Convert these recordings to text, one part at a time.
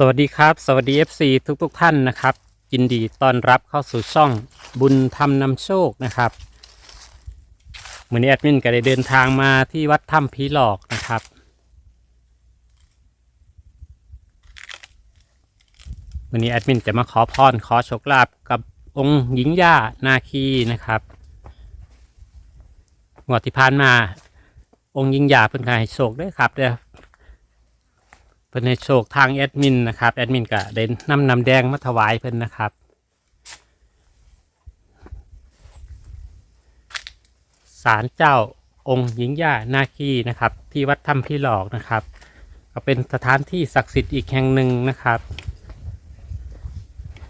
สวัสดีครับ สวัสดี FC ทุกทุกๆท่านนะครับ ยินดีต้อนรับเข้าสู่ช่องบุญธรรมนำโชคนะครับมือนี้แอดมินก็ได้เดินทางมาที่วัดถ้ำผีหลอกนะครับมือนี้แอดมินจะมาขอพรขอโชคลาภกับองค์หญิงย่านาคีนะครับงวดที่ผ่านมา องค์หญิงย่าเพิ่นก็ให้โชคด้วยครับเด้อ เพิ่นให้โชคทางแอดมินนะครับแอดมินก็ได้นำนำแดงมาถวายเพิ่นนะครับศาลเจ้าองค์หญิงย่านาคีนะครับ ที่วัดถ้ำพี่หลอกนะครับ ก็เป็นสถานที่ศักดิ์สิทธิ์อีกแห่งหนึ่งนะครับ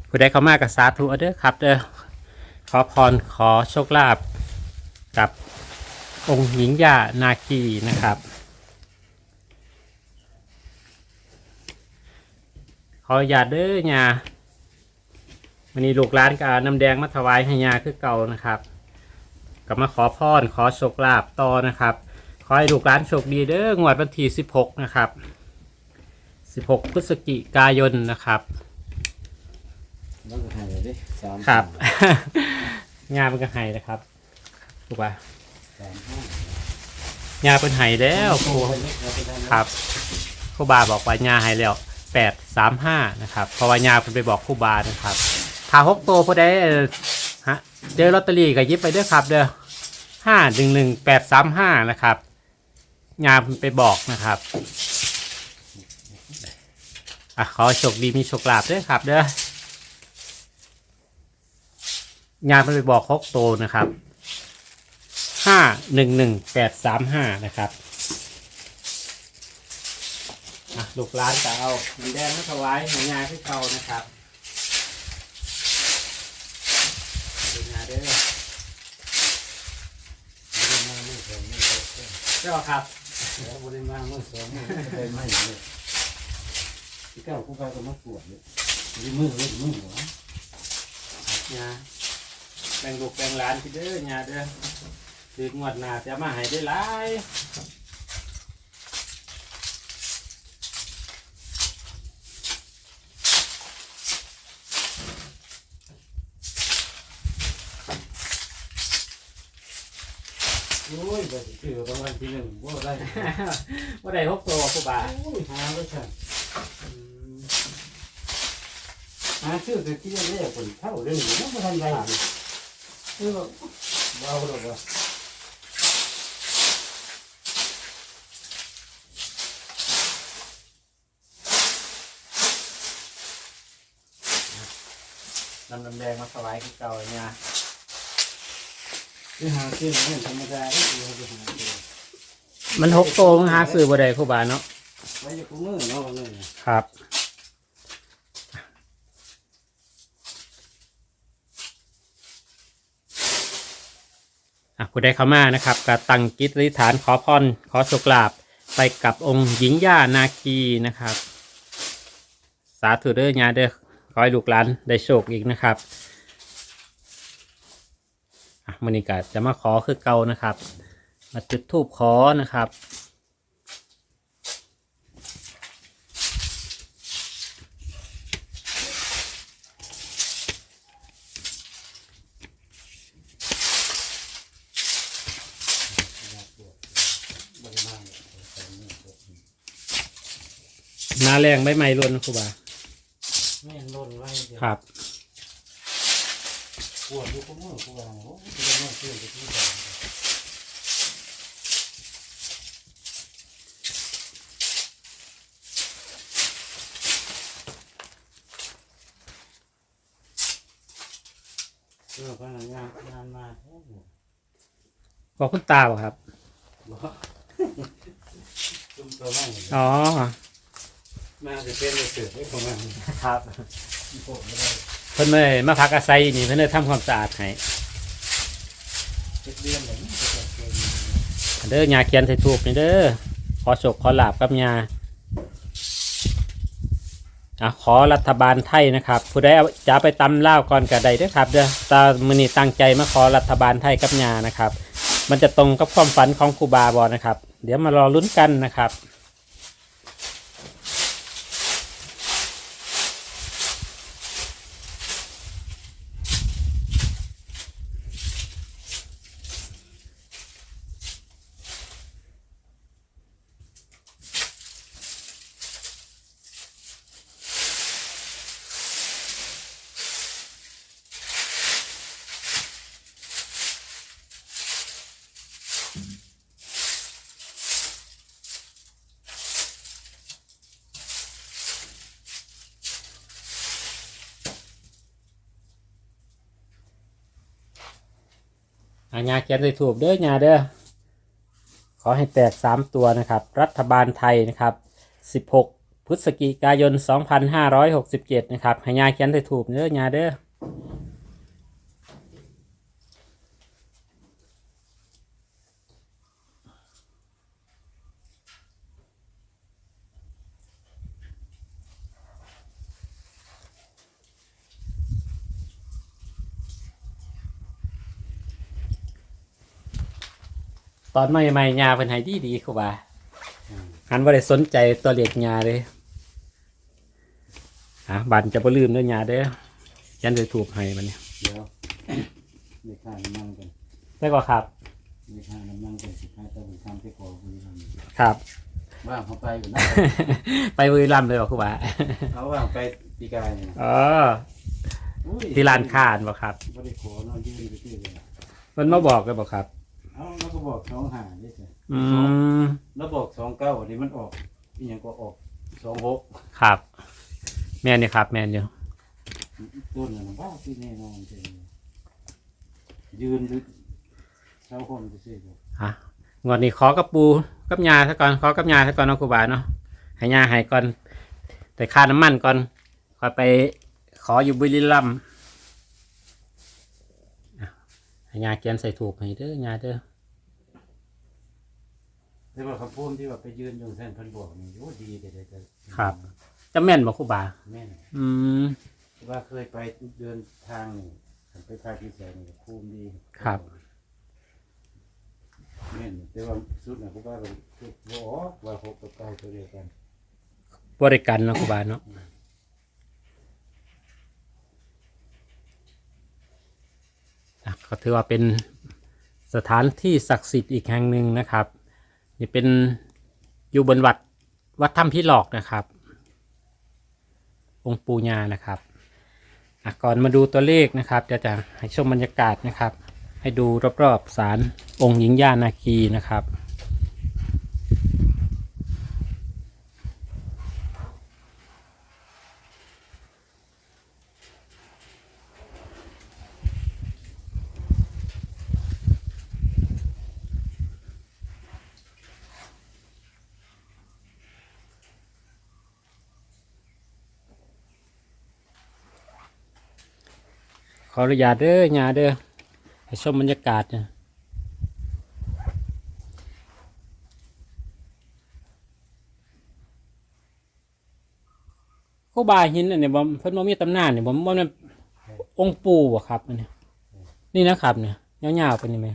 ผู้ใดเข้ามากับสาธุอเด้อครับเด้อขอพรขอโชคลาภกับองค์หญิงย่านาคีนะครับ ขออนุญาตเด้อยาวันนี้ลูกร้านก็เอาน้ำแดงมาถวายให้ยาคือเก่านะครับก็มาขอพรขอโชคลาภต่อนะครับ ขอให้ลูกร้านโชคดีเด้องวดวันที่16 นะครับ 16 พฤศจิกายนนะครับแล้วก็ให้เลยดิสามครับ งานเป็นกระไห้นะครับถูกป่ะสามห้างานเป็นไห้แล้วครูครับครูบาบอกว่ายาให้แล้ว แปดสามห้านะครับเพราะว่ายาเป็นไปบอกครูบานะครับถ้าหกตัวพอได้เอ่อฮะเจอลอตเตอรี่ก็หยิบไปเด้อครับ เด้อห้าหนึ่งหนึ่งแปดสามห้านะครับยาเป็นไปบอกนะครับอะขอโชคดีมีโชคลาภด้วยครับ เด้อยาเป็นไปบอกหกโตัวนะครับห้าหนึ่งหนึ่งแปดสามห้านะครับ อะลูกร้านจะเอาน้ำแดงมาถวายหายาที่เก่านะครับเป็นงาเด้อเจ้าครับแล้วบริมาเมื่อสองมือก็ได้ไม่เลยที่เก้ากูไปก็มาปวดเลยที่มือเลยมือหัวงาแบ่งลูกแบ่งร้านที่เด้องาเด้อถืองวดหน้าจะมาให้ได้หลาย โอ้ยแบบถือรางวัลที่หนึ่งว่าได้ว่าได้หกตัวครูบาโอ้ยหาไม่ใช่หาชื่อแต่ที่แรกคนเท่าเรื่องนี้ไม่ทันไรคือแบบเบาหรอกว่านำน้ำแดงมาถวายที่เก่าเนี่ย ที่หาชื่อนี่ธรรมดาที่เราจะหาชื่อมันหกตัวมันหาซื้อบ่ได้ครูบาเนาะไว้จะกูมือเนาะเลยครับ อะผู้ใดเข้ามานะครับก็ตั้งจิตอธิษฐานขอพรขอโชคลาภไปกับองค์หญิงย่านาคีนะครับ สาธุเด้อญาเด้อขอให้ลูกหลานได้โชคอีกนะครับ อะมันนี้ก็จะมาขอคือเก่านะครับ มาจุดธูปขอนะครับหน้าแรงใบไม้ล้วนนะครูบาแม่นล้นไว้ครับ ปวดอยู่กูมือกูว่าโอ้ยจะได้ชื่อจะที่สองเออพนักงานงานมาโอ้โหบอกคุณตาบ่ครับ บอกจุ่มตัวไม่อ๋อ มาจะเป็นเลยเสือได้ประมาณครับที่ผมไม่ได้เพิ่นเลยมาพักอาศัยนี่เพิ่นเลยทำความสะอาดให้เด้อยาเขียนใส่ทูบนี่เด้อขอโชคขอหลาบกับยาอะขอรัฐบาลไทยนะครับ ผู้ใดเอาจะไปตำเล่าก่อนก็ได้เด้อครับเด้อตามือนี้ตั้งใจมาขอรัฐบาลไทยกับยานะครับ มันจะตรงกับความฝันของครูบาบอนะครับ เดี๋ยวมารอลุ้นกันนะครับ อาญาเขียนใส่ถูกเด้อญาเด้อขอให้แตกสามตัวนะครับ รัฐบาลไทยนะครับสิบหกพฤศจิกายนสองพันห้าร้อยหกสิบเจ็ดนะครับให้ญาเขียนใส่ถูกเด้อญาเด้อ อนใหม่ๆยาเป็นไห้ดีดีๆครูบาอืมหันว่าได้สนใจตัวเล็กยาเลยอะบันจะบ่ลืมเด้วยยาเด้อยันจะถูกให้มันเนี่ยเดี๋ยวมีค่าน้ำมันกันได้ก็ครับ มีค่าน้ำมันกันสิค่าต้องทำที่ขอคุยกันครับ ว่างเขาไปกันนะ ไปบุรีรัมย์เลยเหรอครูบาเขาว่างไปปีกายเนี่ยอ๋ออุ้ยที่ร้านค้าบ่ครับ ไม่ได้ขอนอนยืนไปที่เลยมันมาบอกเลยบ่ครับ เอ้าแล้วก็บอกสองหาได้สิอืมแล้วบอกสองเก้าอันนี้มันออกอีหยังก็ออกสองหกครับ แม่นอยู่ครับ แม่นอยู่ต้นน่ะนะว่าที่แน่นอนจริงยืนดูเช้าคนจะซื้อบ่อะงวดนี้ขอกับปูกับยาซะก่อนขอกับยาซะก่อนเนาะครูบาเนาะให้ยาให้ก่อน แต่ค่าน้ำมันก่อนค่อยไปขออยู่บุรีรัมย์อะให้ยาเขียนใส่ถูกให้เด้อยาเด้อ แต่ว่าคำพูดที่ว่าไปยืนอยู่แทนเพันบอกนี่โอ้ดีแต่แต่แต่ครับ จะแม่นบ่ครูบา แม่นอืม ว่าเคยไปเดินทางนี่ไปภาคที่แสนนี่ภูมิดีครับ แม่นแต่ว่าสุดนะกูว่าก็คือบ่ออกว่าหกกับเก้าตัวเดียวกันบริการเนาะครูบาเนาะอะก็ถือว่าเป็นสถานที่ศักดิ์สิทธิ์อีกแห่งหนึ่งนะครับ นี่เป็นอยู่บนวัดวัดถ้ำพี่หลอกนะครับ องค์ปูญานะครับก่อนมาดูตัวเลขนะครับจะจะให้ชมบรรยากาศนะครับ ให้ดูรอบๆศาลองค์หญิงย่านาคีนะครับ ขออนุญาตเด้อญาเด้อให้ชมบรรยากาศนะครูบาหินอันนี้บ่เพิ่นบ่มีตำนานนี่บ่บ่แม่นองค์ปู่บ่ครับอันนี้นี่นะครับ เนี่ยยาวๆเป็นนี่ไหม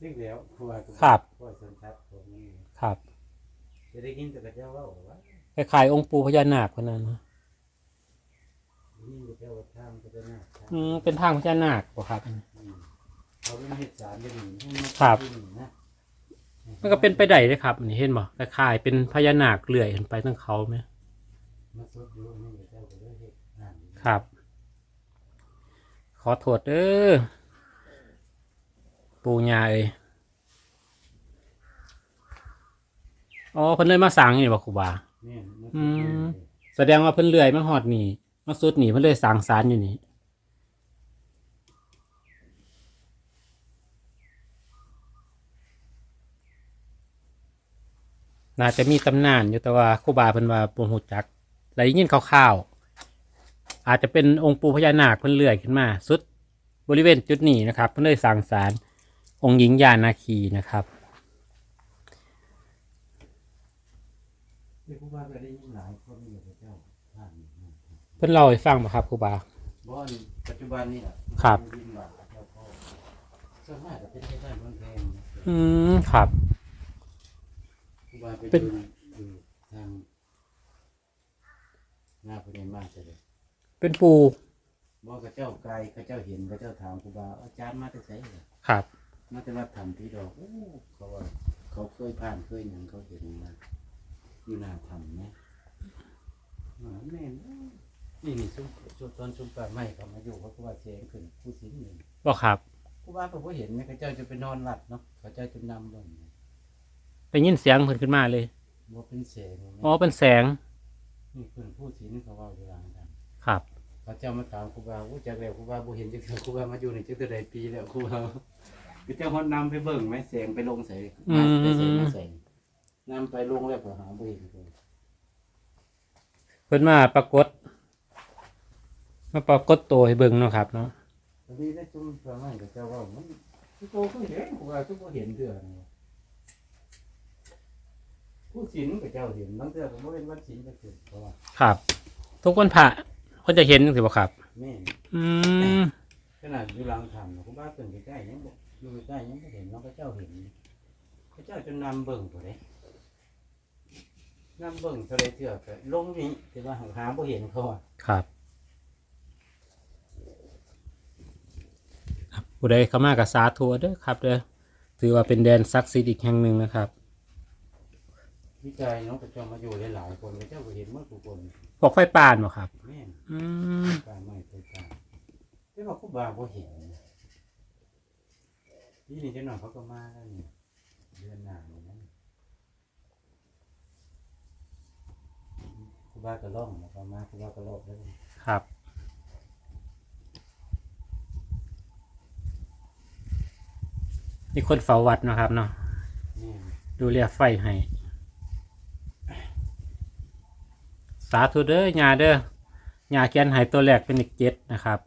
เรียกแล้วกูว่ากูครับว่าสันทัดผมนี่ครับจะได้ยินแต่กระเจ้าเว่าว่าคล้ายๆองค์ปู่พญานาคคนนั้นนะนี่กระเจ้าว่าทางกระเจ้าหน้าทาง อืมเป็นทางพญานาคบ่ครับอืมเขาเป็นเห็ดสารเป็นหนึ่งให้มันครับเป็นหนึ่งนะมันก็เป็นไปได้เลยครับอันนี้เห็นบ่คล้ายๆเป็นพญานาคเลื่อยขึ้นไปทั้งเขาไหมมาสดอยู่นี่กระเจ้าก็เลยเห็ดนั่นครับ ขอโทษเด้อปูญาเอ้ยอ๋อเพิ่นเลยมาสั่งนี่บ่ครูบาเนี่ยมันอืมแสดงว่าเพิ่นเลื่อยมาฮอดนี่มาสุดนี่เพิ่นเลยสั่งสารอยู่นี่ น่าจะมีตำนานอยู่แต่ว่าครูบาเพิ่นว่าบ่ฮู้จักได้ยินคร่าวๆอาจจะเป็นองค์ปู่พญานาคเพิ่นเลื่อยขึ้นมา สุดบริเวณจุดนี้นะครับ เพิ่นเลยสั่งสารองค์หญิงยานาคีนะครับเดี๋ยวกูว่าก็ได้ยินหลายคนอยู่กระเจ้าท่านนี่นะเพิ่นเล่าให้ฟังบ่ครับครูบาบ่อนปัจจุบันนี่แหละครับได้ยินหลายกระเจ้าพ่อส่วนมากจะเป็นไปได้บนแพงนะอืมครับ กูว่าไปเป็นดูอยู่ทางหน้าพระเดชมากเลยเป็นปู่บอกกระเจ้าไกลกระเจ้าเห็นกระเจ้าถามกูว่าอาจารย์มาแต่ไสเหรอครับ มาแต่ว่าทำที่ดอกโอ้เขาว่า เขาเคยผ่านเคยหยังเขาเห็นมาอยู่หน้าทำนะอ่าแม่นนี่นี่ซุ้มซุ้มตอนซุ้มป่าไม้เขามาอยู่เขาก็ว่าเสียงขึ้นผู้สินหนึ่งบ่ครับกูว่าเขาบ่เห็นไหมเขาเจ้าจะไปนอนหลับเนาะเขาเจ้าจะนำลง ได้ยินเสียงเพิ่นขึ้นมาเลยบ่เป็นเสียงนะอ๋อเป็นแสงนี่เพิ่นผู้สินเขาเว่าอยู่หลังกันครับ เขาเจ้ามาถามครูบาอู้จักแล้วครูบาบ่เห็นจักเทื่อครูบามาอยู่นี่จักเท่าใดปีแล้วครูบาก็เจ้าฮอดนำไปเบิ่งไหมแสงไปลงใส่อืม ไปใส่มาใส่นำไปลงแล้วก็หาบ่เห็นเลย เพิ่นมาปรากฏมาปรากฏตัวให้เบิ่งเนาะครับเนาะ ตอนนี้ได้จุ่มประมาณกับเจ้าว่ามันทุกโตก็เห็นว่าทุกคนเห็นเถื่อนะ ผู้ศิลกับเจ้าเห็นบางเถื่อผมว่าเป็นวันศิลก็เกิดเพราะว่าครับ ทุกวันพระเพิ่นจะเห็นจังซี่บ่ครับ แม่อืมขนาดอยู่หลังทำคุณบ้าเกินใกล้ๆยังบอกอยู่ใกล้ๆยังไม่เห็นน้องพระเจ้าเห็นพระเจ้าจนนำเบิ่งตัวเลยนำเบิ่งตัวเลยเถื่อไปลงนี้แต่ว่าหาบ่เห็นเขาอะครับครับผู้ใดเข้ามากับสาธุเด้อครับเด้อถือว่าเป็นแดนศักดิ์สิทธิ์อีกแห่งหนึ่งนะครับ วิจัยน้องพระเจ้ามาอยู่หลายๆคนพระเจ้าก็เห็นเมื่อทุกคนพวกไฟป่านบ่ครับ แม่นอืมตาไม่เคยตาแต่ว่าครูบาบ่เห็นนี่นี่เจ้าหน่อยเขาก็มาแล้วนี่เดือนหน้านี่นะครูบาก็ล่องแล้วก็มาครูบาก็รอบแล้วนี่ครับมีคนเฝ้าวัดเนาะครับเนาะแม่นดูแลไฟให้ สาธุเด้อยาเด้อยาแกนหายตัวแรกเป็นอีกเจ็ดนะครับ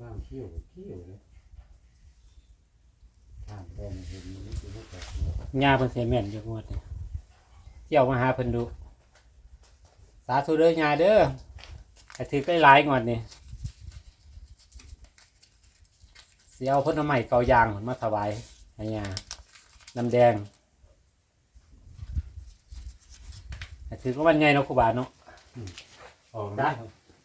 ว่างเขี้ยวเขี้ยวเลย ทางแดงเห็นมันคือไม่แตกเลยยาเพิ่นเสียแม่นอยู่งวดนี้เที่ยวมาหาเพิ่นดู สาธุเด้อยาเด้อให้ถือไปหลายงวดนี่เสียเอาผลไม้เกายางมาถวายให้ยาน้ำแดงให้ถือว่าวันไงเนาะครูบาเนาะออกได้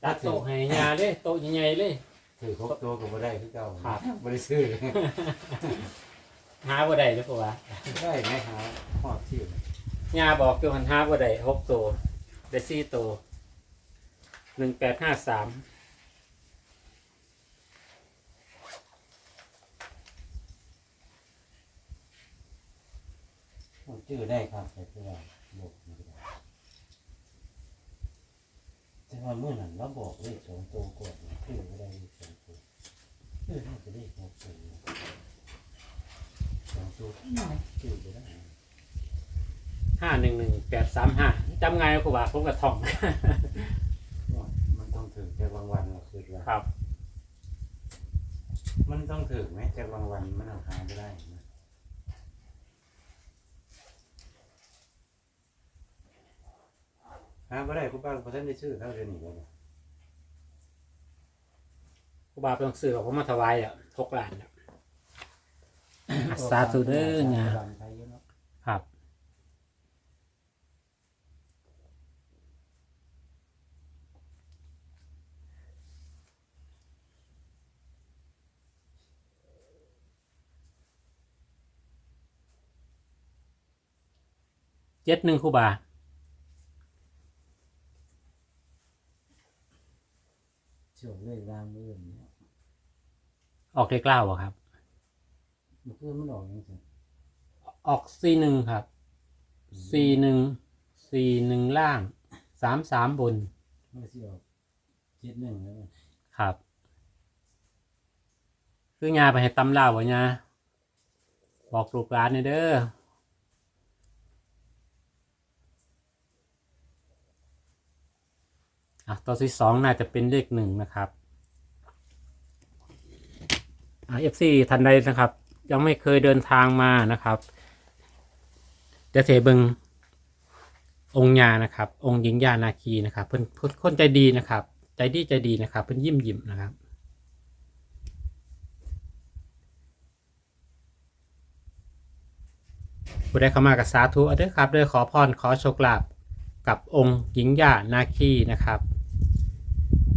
ได้จัดโต๊ะให้ยาเลยโต๊ะใหญ่ๆเลย ถือครบตัวก็บ่ได้คือเก่าครับ บ่ได้ซื้อ หาบ่ได้เด้อครูบาได้ไหมหาหอดชื่อยาบอกอยู่หันหาบ่ได้หกตัวได้สี่ตัวหนึ่งแปดห้าสามหอดชื่อได้ครับแต่คือว่าบอกไม่ได้แต่ว่าเมื่อนั้นเราบอกเลขสองตัวก่อนนะชื่อไม่ได้เลขสองตัวชื่อน่าจะเลขหกตัวสองตัวชื่อไม่ได้ ห้าหนึ่งหนึ่งแปดสามห้าจำไงนะครูบาผมกับท่อง มันต้องถือแต่บางวันเราคือว่าครับ มันต้องถือไหมแต่บางวันมันเอาหาไม่ได้นะหาไม่ได้คุณป้าคุณท่านได้ชื่อเท่าเดือนนี้แล้วบ่ครูบาเป็นสื่อของผมมาถวายอะทกล้านอะ สาธุเด้อเนี่ยสาธุไทยเยอะเนาะครับ เจ็ดหนึ่งครูบา ช่วงเลยวางมือเนี่ยออกเลขเล่าบ่ครับ มันคือมันออกยังไงออกสี่หนึ่งครับสี่หนึ่งสี่หนึ่งล่างสามสามบนมันสิออกเจ็ดหนึ่งแล้วมันครับ คือยาไปให้ตำลาวบ่ยาบอกลูกหลานหน่อยเด้ออะตัวที่สองน่าจะเป็นเลขหนึ่งนะครับอะเอฟซีทันใดนะครับ ยังไม่เคยเดินทางมานะครับเดเสบิงองค์ยานะครับ องค์หญิงยานาคีนะครับ เพิ่นเพิ่นคนใจดีนะครับ ใจดีใจดีนะครับ เพิ่อนยิ้มยิ้มนะครับผู้ใดเข้ามากับสาธุเอาเด้อครับเด้อขอพรขอโชคลาภกับองค์หญิงยานาคีนะครับ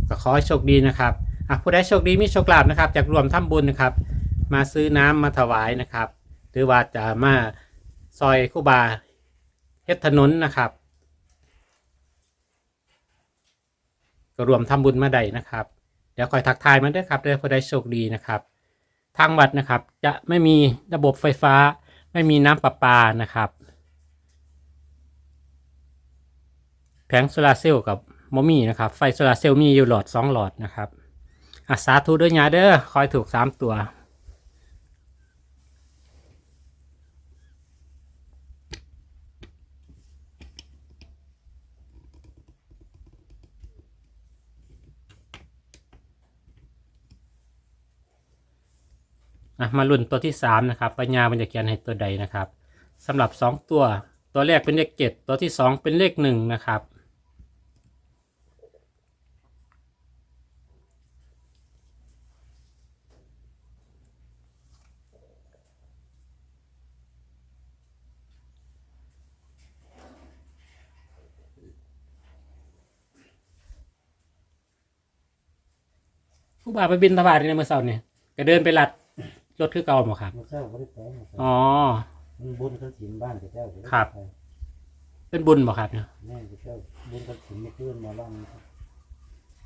ก็ขอให้โชคดีนะครับอะผู้ใดโชคดีมีโชคลาภนะครับจากรวมทำบุญนะครับ มาซื้อน้ำมาถวายนะครับ หรือว่าจะมาซอยคู่บาเฮ็ดถนนนะครับ ก็รวมทำบุญมาได้นะครับ เดี๋ยวคอยทักทายมันด้วยครับเดี๋ยวพอได้โชคดีนะครับ ทางวัดนะครับจะไม่มีระบบไฟฟ้า ไม่มีน้ำประปานะครับ แผงโซลาร์เซลล์กับมอมี่นะครับ ไฟโซลาร์เซลล์มีอยู่หลอด 2 หลอดนะครับอาสาธุด้วยยาเด้อคอยถูก 3 ตัว มาลุ้นตัวที่สามนะครับปัญญามันจะเขียนให้ตัวใดนะครับสำหรับสองตัว ตัวแรกเป็นเลขเจ็ดตัวที่สองเป็นเลขหนึ่งนะครับผู้บ่าวไปบินทบาทในเมื่อเช้าเนี่ยก็เดินไปหลัด รถคือเก่าหมอครับมาเจ้าบ่ได้ไปมาเจ้าอ๋อ มันบุญเขาถิ่นบ้านกับเจ้าครับเป็นบุญบ่ครับเนี่ยแม่กับเจ้าบุญเขาถิ่นไม่ขึ้นมาล่าง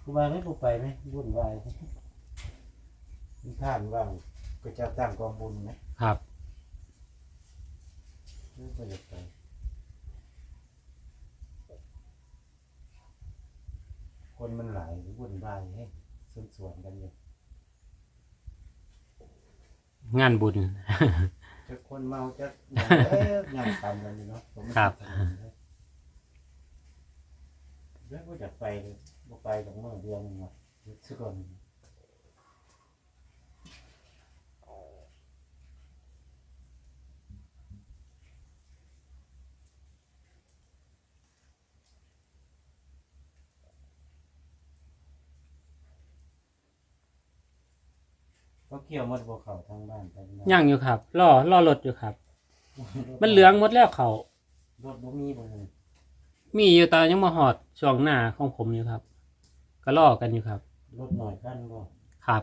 กูไปไม่กูไปไหมบุญวายมีท่านว่างก็จะตั้งกองบุญไหมครับไม่ไปไปคนมันหลายบุญวายให้ส่วนส่วนๆกันอยู่ งานบุญ จะคนเมาจะอย่างเอ๊ะอย่างตามกันอยู่เนาะผมไม่ครับ ทำเลยแล้วก็จะไปเลยบ่ไปกับเมื่อเดือนหนึงอะสักคน ก็เกี่ยวหมดบัวเขาทางบ้านไปนะย่างอยู่ครับล่อล่อรถอยู่ครับ มันเหลืองหมดแล้วเขารถบ่มีบ่เลยมีอยู่แต่ยังมาหอดช่วงหน้าของผมอยู่ครับ ก็ล่อกันอยู่ครับ รถหน่อยกันบ่ครับ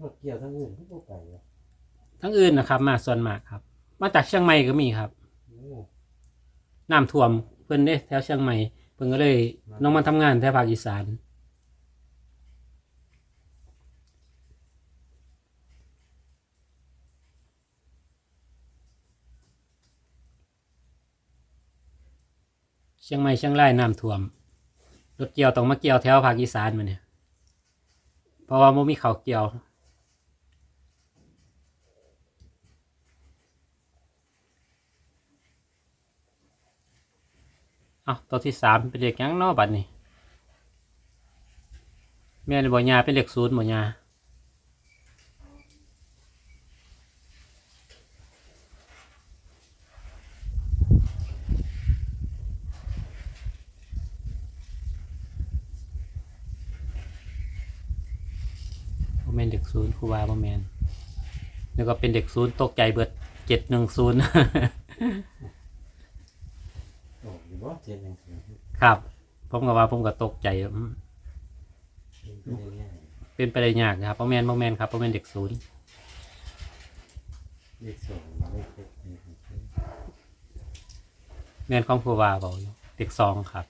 รถเกี่ยวทั้งอื่นก็บ่ไปอะทั้งอื่นนะครับ มาส่วนมากครับ มาจากเชียงใหม่ก็มีครับโอ้น้ำท่วมเพิ่นเด้แถวเชียงใหม่เพิ่นก็เลยน้องมาทำงานแถวภาคอีสาน ชียงใหม่เชียงรายน้ำท่วม รถเกี่ยวต้องมาเกี่ยวแถวภาคอีสานมาเนี่ย เพราะว่าบ่มีเขาเกี่ยว เอาตัวที่สามเป็นเด็กยังนอบัดนี้แม่นบ่ยาเป็นเด็กศูนย์บ่ยาบ่แม่นเด็กศูนย์ครูบาบ่แม่น แล้วก็เป็นเด็กศูนย์ตกใจเบิดเจ็ดหนึ่งศูนย์ โอ้ยบ่เจ็ดหนึ่งศูนย์ครับ ผมก็ว่าผมก็ตกใจอืมเป็นไปได้ง่ายเป็นไปได้ยากนะครับบ่แม่นบ่แม่นครับบ่แม่นเด็กศูนย์เลขสองเลขเจ็ดเลขหนึ่งศูนย์แม่นของครูบาบอกอยู่เด็กสองครับ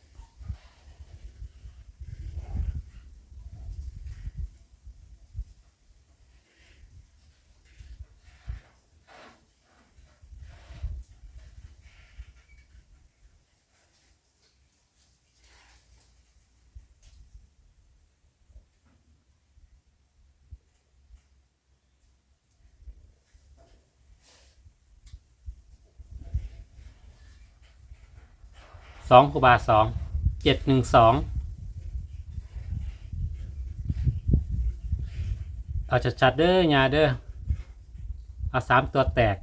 สองครูบาสองเจ็ดหนึ่งสองเอาชัดๆเด้อยาเด้อเอาสามตัวแตก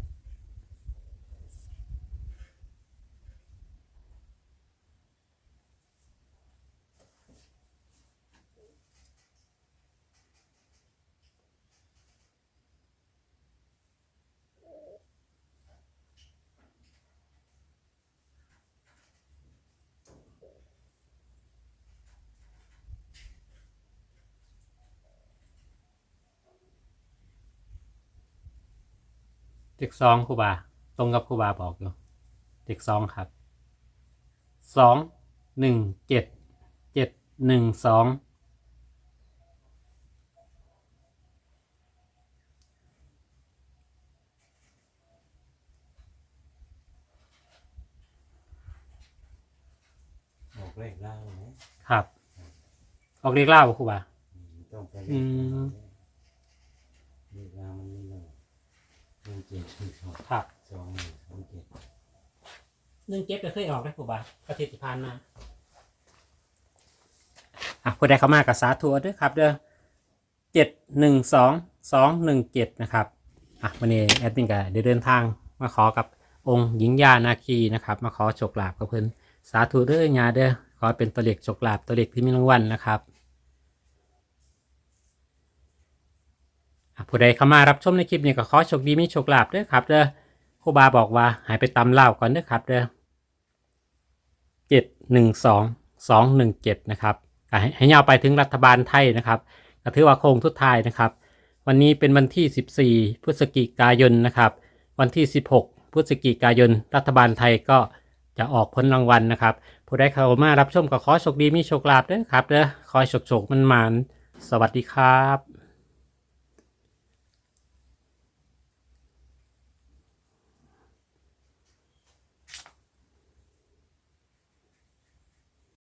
เด็กสองครูบา ตรงกับครูบาบอกอยู่เด็กสองครับสองหนึ่งเจ็ดเจ็ดหนึ่งสองออกเลขล่างไหมครับ ออกเรียกเล่าบ่ครูบาอืมต้องไปเลอืขมเลขล่างมันมีหนึ่ง หนึ่งเจ็ดหนึ่งสองครับสองหนึ่งสองเจ็ดหนึ่งเจ็ดก็เคยออกนะครูบาประเทศที่ผ่านมาอะผู้ใดเข้ามากับสาธุด้วยครับ เด้อเจ็ดหนึ่งสองสองหนึ่งเจ็ดนะครับอะวันนี้แอดมินก็ได้เดินทางมาขอกับองค์หญิงยานาคีนะครับ มาขอโชคลาภกับเพิ่นสาธุเด้อยาเด้อขอเป็นตัวเลขโชคลาภตัวเลขที่มีรางวัลนะครับอะ ผู้ใดเข้ามารับชมในคลิปนี้ก็ขอโชคดีมีโชคลาภด้อครับเด้อครูบาบอกว่าหายไปตำเล่าก่อนด้อครับเด้อเจ็ดหนึ่งสองสองหนึ่งเจ็ดนะครับให้ยาวไปถึงรัฐบาลไทยนะครับก็ถือว่าโค้งทุดท้ายนะครับ วันนี้เป็นวันที่ 14 พฤศจิกายนนะครับ วันที่ 16 พฤศจิกายน รัฐบาลไทยก็จะออกผลรางวัลนะครับ ผู้ใดเข้ามารับชมก็ขอโชคดีมีโชคลาภด้อครับเด้อขอโชคโชคมันมานสวัสดีครับ